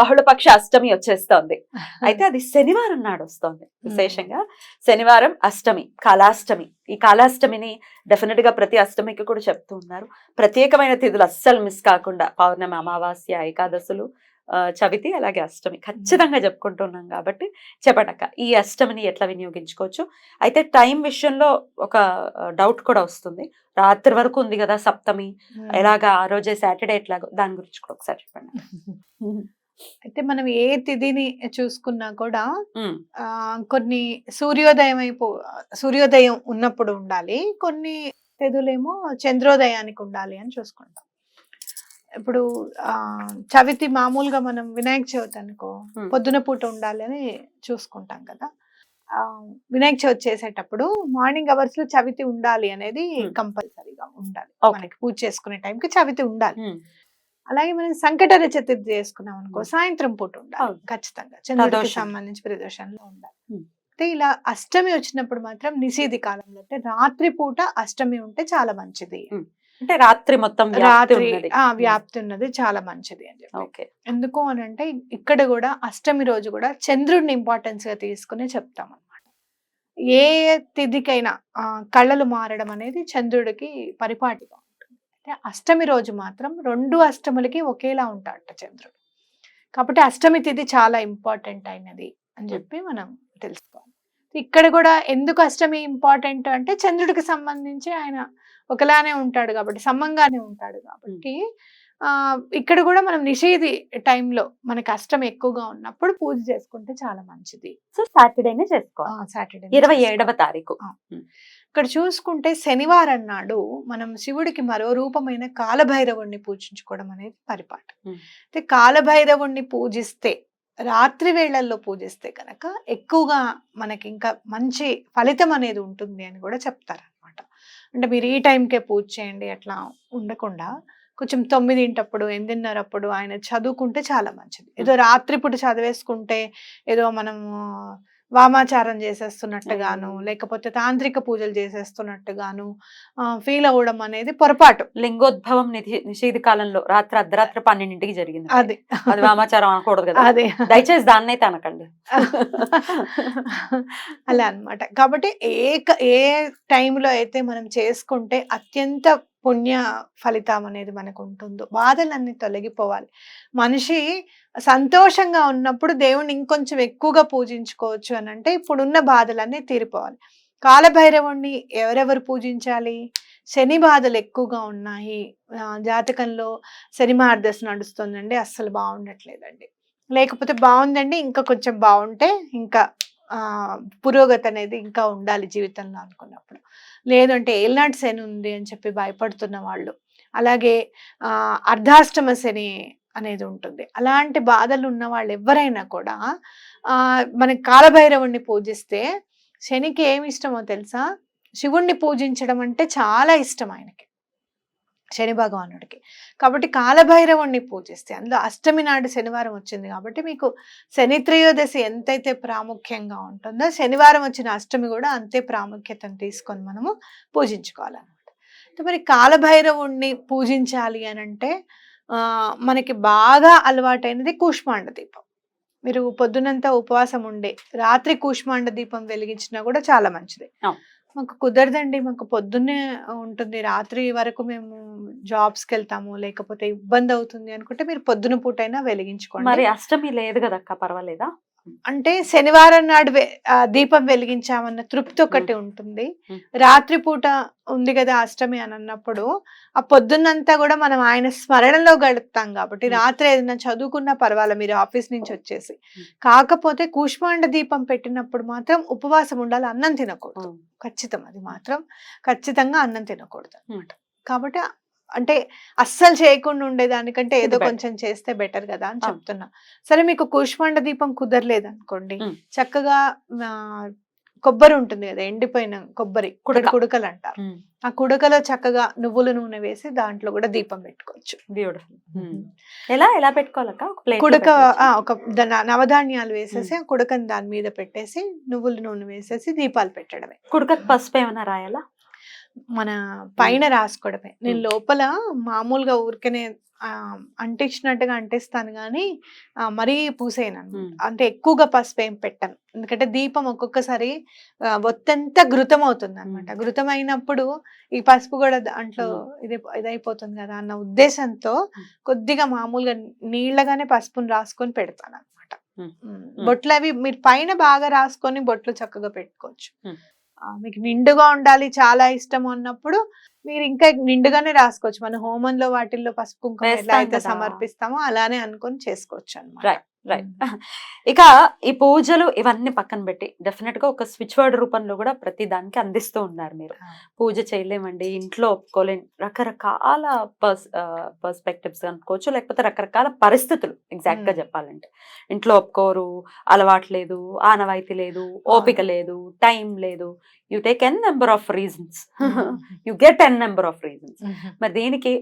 బహుళపక్ష అష్టమి వచ్చేస్తోంది. అయితే అది శనివారం నాడు వస్తోంది విశేషంగా. శనివారం అష్టమి కాలాష్టమి. ఈ కాలాష్టమిని డెఫినెట్గా ప్రతి అష్టమికి కూడా చెప్తూ ఉన్నారు. ప్రత్యేకమైన తిథులు అస్సలు మిస్ కాకుండా పౌర్ణమి అమావాస్య ఏకాదశులు చవితి అలాగే అష్టమి ఖచ్చితంగా చెప్పుకుంటున్నాం కాబట్టి చెప్పటక్క ఈ అష్టమిని ఎట్లా వినియోగించుకోవచ్చు? అయితే టైం విషయంలో ఒక డౌట్ కూడా వస్తుంది. రాత్రి వరకు ఉంది కదా సప్తమి. ఎలాగా ఆ రోజే సాటర్డే ఎట్లాగో దాని గురించి కూడా ఒకసారి చెప్పండి అయితే మనం ఏ తిథిని చూసుకున్నా కూడా కొన్ని సూర్యోదయం అయిపో సూర్యోదయం ఉన్నప్పుడు ఉండాలి. కొన్ని తిథులేమో చంద్రోదయానికి ఉండాలి అని చూసుకుంటాం. ఇప్పుడు ఆ చవితి మామూలుగా మనం వినాయక చవితి అనుకో. పొద్దున పూట ఉండాలి అని చూసుకుంటాం కదా. ఆ వినాయక చవితి చేసేటప్పుడు మార్నింగ్ అవర్స్లో చవితి ఉండాలి అనేది. కంపల్సరీగా ఉండాలి. మనకి పూజ చేసుకునే టైంకి చవితి ఉండాలి. అలాగే మనం సంకటర చతుర్థి చేసుకున్నాం అనుకో. సాయంత్రం పూట ఉండాలి. ఖచ్చితంగా చంద్రుడికి. సంబంధించి ప్రదోషంలో ఉండాలి. అయితే ఇలా అష్టమి వచ్చినప్పుడు మాత్రం నిషేధి కాలంలో అంటే రాత్రి పూట అష్టమి ఉంటే చాలా మంచిది. అంటే రాత్రి మొత్తం రాత్రి వ్యాప్తి ఉన్నది చాలా మంచిది అని చెప్పి ఓకే ఎందుకు అని అంటే ఇక్కడ కూడా అష్టమి రోజు కూడా చంద్రుడిని ఇంపార్టెన్స్గా తీసుకుని చెప్తాం అనమాట ఏ తిథికైనా ఆ, కళ్ళలు మారడం అనేది చంద్రుడికి పరిపాటిగా అష్టమి రోజు మాత్రం రెండు అష్టములకి ఒకేలా ఉంటాడట చంద్రుడు. కాబట్టి అష్టమి తిథి చాలా ఇంపార్టెంట్ అయినది అని చెప్పి మనం తెలుసుకోవాలి. ఇక్కడ కూడా ఎందుకు అష్టమి ఇంపార్టెంట్ అంటే చంద్రుడికి సంబంధించి ఆయన ఒకలానే ఉంటాడు కాబట్టి సమంగానే ఉంటాడు కాబట్టి ఇక్కడ కూడా మనం నిషేధి టైంలో మనకి అష్టమి ఎక్కువగా ఉన్నప్పుడు పూజ చేసుకుంటే చాలా మంచిది. సో సాటర్డేనే చేసుకోవాలి. సాటర్డే ఇరవై ఏడవ తారీఖు. ఇక్కడ చూసుకుంటే శనివారం నాడు మనం శివుడికి మరో రూపమైన కాలభైరవుణ్ణి పూజించుకోవడం అనేది పరిపాటి. అయితే కాలభైరవుణ్ణి పూజిస్తే రాత్రి వేళల్లో పూజిస్తే కనుక ఎక్కువగా మనకి ఇంకా మంచి ఫలితం అనేది ఉంటుంది అని కూడా చెప్తారనమాట అంటే మీరు ఈ టైంకే పూజ చేయండి అట్లా ఉండకుండా కొంచెం తొమ్మిదింటప్పుడు ఎనిమిదిన్నరప్పుడు ఆయన చదువుకుంటే చాలా మంచిది. ఏదో రాత్రిపూట చదివేసుకుంటే ఏదో మనము వామాచారం చేసేస్తున్నట్టుగాను. లేకపోతే తాంత్రిక పూజలు చేసేస్తున్నట్టుగాను ఫీల్ అవ్వడం అనేది పొరపాటు. లింగోద్భవం నిధి- నిషేధ కాలంలో రాత్రి అర్ధరాత్రి పన్నెండింటికి జరిగింది అది. అది వామాచారం అనకూడదు కదా. అదే. దయచేసి దాన్ని అయితే అనకండి అలా అన్నమాట. కాబట్టి ఏ ఏ టైంలో అయితే మనం చేసుకుంటే అత్యంత పుణ్య ఫలితం అనేది మనకు ఉంటుందో బాధలన్నీ తొలగిపోవాలి. మనిషి సంతోషంగా ఉన్నప్పుడు దేవుణ్ణి ఇంకొంచెం ఎక్కువగా పూజించుకోవచ్చు అని అంటే ఇప్పుడున్న బాధలన్నీ తీరిపోవాలి. కాలభైరవుణ్ణి ఎవరెవరు పూజించాలి? శని బాధలు ఎక్కువగా ఉన్నాయి. జాతకంలో శని మార్దశ నడుస్తుందండి అస్సలు బాగుండట్లేదండి. లేకపోతే బాగుందండి ఇంకా కొంచెం బాగుంటే ఇంకా పురోగతి అనేది ఇంకా ఉండాలి జీవితంలో అనుకున్నప్పుడు. లేదంటే ఏళ్ళనాటి శని ఉంది అని చెప్పి భయపడుతున్న వాళ్ళు. అలాగే అర్ధాష్టమ శని అనేది ఉంటుంది. అలాంటి బాధలు ఉన్న వాళ్ళు ఎవరైనా కూడా మన కాలభైరవుణ్ణి పూజిస్తే శనికి ఏమి ఇష్టమో తెలుసా? శివుణ్ణి పూజించడం అంటే చాలా ఇష్టం ఆయనకి. శని భగవానుడికి. కాబట్టి కాలభైరవుణ్ణి పూజిస్తే అందులో అష్టమి నాడు శనివారం వచ్చింది కాబట్టి మీకు శని త్రయోదశి ఎంతైతే ప్రాముఖ్యంగా ఉంటుందో శనివారం వచ్చిన అష్టమి కూడా అంతే ప్రాముఖ్యతను తీసుకొని మనము పూజించుకోవాలన్నమాట. మరి కాలభైరవుణ్ణి పూజించాలి అని అంటే మనకి బాగా అలవాటైనది కూష్మాండ దీపం. మీరు పొద్దునంతా ఉపవాసం ఉండే రాత్రి కూష్మాండ దీపం వెలిగించినా కూడా చాలా మంచిది. మాకు కుదరదండి. మాకు పొద్దున్నే ఉంటుంది. రాత్రి వరకు మేము జాబ్స్కి వెళ్తాము లేకపోతే ఇబ్బంది అవుతుంది అనుకుంటే మీరు పొద్దున పూటైనా వెలిగించుకోండి. మరి అష్టమి లేదు కదా అక్క పర్వాలేదా? అంటే శనివారం నాడు దీపం వెలిగించామన్న తృప్తి ఒకటి ఉంటుంది మ్. రాత్రి పూట ఉంది కదా అష్టమి అని అన్నప్పుడు ఆ పొద్దున్నంతా కూడా మనం ఆయన స్మరణలో గడుపుతాం కాబట్టి. రాత్రి ఏదైనా చదువుకున్నా పర్వాలేదు మీరు ఆఫీస్ నుంచి వచ్చేసి. కాకపోతే కూష్మాండ దీపం పెట్టినప్పుడు మాత్రం ఉపవాసం ఉండాలి అన్నం తినకూడదు. ఖచ్చితం అది మాత్రం ఖచ్చితంగా అన్నం తినకూడదు అనమాట కాబట్టి అంటే అస్సలు చేయకుండా ఉండేదానికంటే ఏదో. కొంచెం చేస్తే బెటర్ కదా అని. చెప్తున్నా. సరే మీకు కూష్మాండ దీపం కుదరలేదు అనుకోండి. చక్కగా కొబ్బరి ఉంటుంది కదా ఎండిపోయిన కొబ్బరి కుడక. కుడకలు అంటారు ఆ కుడకలో చక్కగా నువ్వుల నూనె వేసి దాంట్లో కూడా దీపం పెట్టుకోవచ్చు. బ్యూటిఫుల్. ఎలా ఎలా పెట్టుకోవాలక్క? కుడక ఆ, ఒక నవధాన్యాలు వేసేసి ఆ కుడకని దాని మీద పెట్టేసి నువ్వుల నూనె వేసేసి దీపాలు పెట్టడమే. కుడకకు పసుపు ఏమైనా రాయాలా? మన పైన రాసుకోవడమే నేను. లోపల మామూలుగా ఊరికనే అంటించినట్టుగా అంటిస్తాను కానీ మరీ పూసేయను. అంటే ఎక్కువగా పసుపు ఏం పెట్టను ఎందుకంటే దీపం ఒక్కొక్కసారి ఒత్తంతా ఘృతం అవుతుంది అనమాట. ఘృతం అయినప్పుడు ఈ పసుపు కూడా దాంట్లో. ఇది ఇదైపోతుంది కదా అన్న ఉద్దేశంతో. కొద్దిగా మామూలుగా నీళ్ళగానే పసుపుని రాసుకొని పెడతాను అనమాట. బొట్లు అవి మీరు పైన బాగా రాసుకొని బొట్లు చక్కగా పెట్టుకోవచ్చు మీకు నిండుగా ఉండాలి చాలా ఇష్టం అన్నప్పుడు మీరు ఇంకా నిండుగానే రాసుకోవచ్చు మన హోమంలో వాటిల్లో పసుపు కుంకుమ వేస్తాం అయితే. సమర్పిస్తామో అలానే అనుకొని చేసుకోవచ్చు అనమాట. రైట్ ఇక ఈ పూజలు ఇవన్నీ పక్కన పెట్టి డెఫినెట్గా ఒక స్విచ్ వర్డ్ రూపంలో కూడా ప్రతి దానికి అందిస్తూ ఉన్నారు మీరు. పూజ చేయలేమండి ఇంట్లో ఒప్పుకోలేం రకరకాల పర్స్ పర్స్పెక్టివ్స్ అనుకోవచ్చు లేకపోతే రకరకాల పరిస్థితులు ఎగ్జాక్ట్గా. చెప్పాలంటే. ఇంట్లో ఒప్పుకోరు అలవాటు లేదు ఆనవాయితీ లేదు ఓపిక లేదు టైం లేదు. You take an number of reasons. You get an number of reasons. మరి దీనికి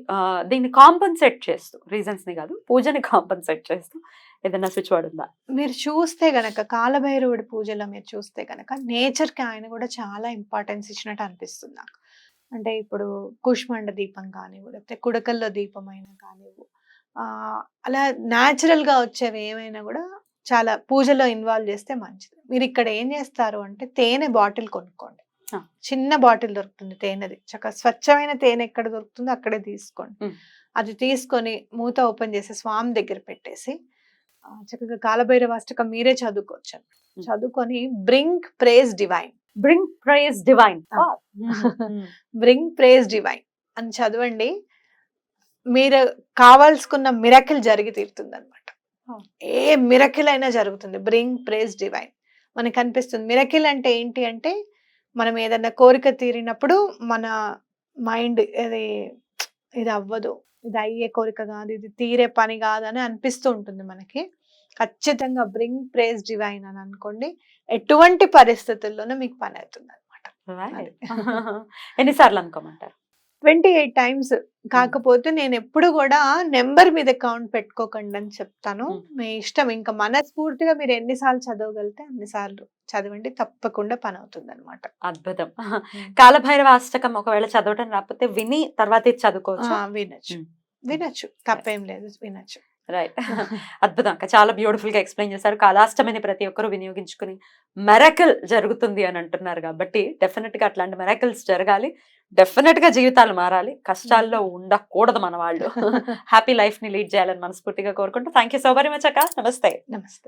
దీన్ని కాంపన్సేట్ చేస్తూ రీజన్స్ని కాదు పూజని కాంపన్సేట్ చేస్తూ ఏదైనా స్విచ్ వర్డ్ ఉందా మీరు చూస్తే గనక కాలభైరవుడి పూజలో మీరు చూస్తే గనక నేచర్కి ఆయన కూడా చాలా ఇంపార్టెన్స్ ఇచ్చినట్టు అనిపిస్తుంది నాకు. అంటే ఇప్పుడు కుష్మాండ దీపం కానివ్వు లేకపోతే కుడకల్లో దీపం అయినా కానివ్వు అలా గా వచ్చేవి ఏమైనా కూడా చాలా పూజలో ఇన్వాల్వ్ చేస్తే మంచిది. మీరు ఇక్కడ ఏం చేస్తారు అంటే తేనె బాటిల్ కొనుక్కోండి. చిన్న బాటిల్ దొరుకుతుంది తేనెది. చక్కగా స్వచ్ఛమైన తేనె ఎక్కడ దొరుకుతుందో అక్కడే తీసుకోండి. అది తీసుకొని మూత ఓపెన్ చేసి స్వామి దగ్గర పెట్టేసి చక్కగా కాలభైరవాష్టకం మీరే చదువుకోవచ్చు. చదువుకొని bring praise divine. Bring praise divine. Bring praise divine అని చదవండి. మీరు కావాల్సుకున్న మిరకిల్ జరిగి తీరుతుంది అనమాట. ఏ మిరకిల్ అయినా జరుగుతుంది. Bring praise divine. మనకి అనిపిస్తుంది మిరకిల్ అంటే ఏంటి అంటే మనం ఏదైనా కోరిక తీరినప్పుడు మన మైండ్ ఇది ఇది అవ్వదు. ఇది అయ్యే కోరిక కాదు ఇది తీరే పని కాదు అని అనిపిస్తూ ఉంటుంది మనకి. ఖచ్చితంగా బ్రింగ్ ప్రేజ్ డివైన్ అని అనుకోండి ఎటువంటి పరిస్థితుల్లోనూ మీకు పని అవుతుంది అనమాట. ఎన్నిసార్లు అనుకోమంటారు? ట్వంటీ ఎయిట్ టైమ్స్ కాకపోతే నేను ఎప్పుడు కూడా నెంబర్ మీద కౌంట్ పెట్టుకోకండి అని చెప్తాను. Hmm. మీ ఇష్టం ఇంకా మనస్ఫూర్తిగా మీరు ఎన్నిసార్లు చదవగలిగితే అన్నిసార్లు చదవండి తప్పకుండా పని అవుతుంది అనమాట అద్భుతం కాలభైరవ అష్టకం ఒకవేళ చదవటం రాకపోతే విని తర్వాత చదువుకోవచ్చు? వినొచ్చు. Hmm. వినొచ్చు. తప్పేం లేదు. వినొచ్చు. రైట్ అద్భుతం అక్క చాలా బ్యూటిఫుల్గా ఎక్స్ప్లెయిన్ చేశారు. కాలాష్టమిని ప్రతి ఒక్కరు వినియోగించుకుని మెరకల్ జరుగుతుంది అని అంటున్నారు కాబట్టి డెఫినెట్గా అట్లాంటి మెరకల్స్ జరగాలి. డెఫినెట్గా జీవితాలు మారాలి. కష్టాల్లో ఉండకూడదు మన వాళ్ళు హ్యాపీ లైఫ్ని లీడ్ చేయాలని మనస్ఫూర్తిగా కోరుకుంటూ. Thank you so very much అక్క. నమస్తే. నమస్తే.